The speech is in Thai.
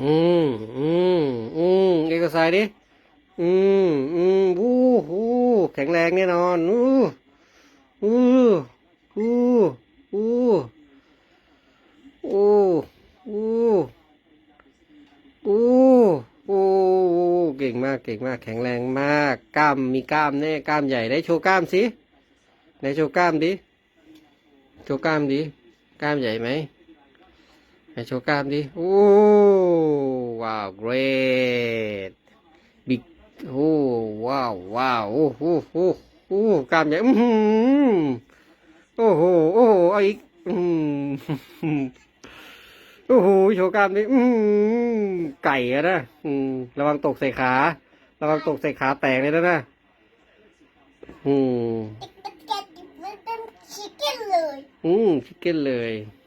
อืมอืมอืมเอกสายดิ อืมอืมวู้ฮู้แข็งแรงแน่นอนอู้อู้อู้อู้อู้อู้อู้อู้เก่งมากเก่งมาก แข็งแรงมากกล้ามมีกล้ามแน่กล้ามใหญ่ได้โชว์กล้ามสิไหนโชว์กล้ามดิโชว์กล้ามดิกล้ามใหญ่ไหม ไหนโชว์กล้ามดิ โอ้ ว้าว great big โอ้ ว้าว ว้าว โอ้โหโอ้โหกล้ามใหญ่ อือหือโอ้โห โอ้โหเอาอีก อืมโอ้โห โชว์กล้ามดิ อืมไก่อะนะ อืม ระวังตกใส่ขา ระวังตกใส่ขาแตกเลยนะนะ อืมอืม ชิคเก้นเลย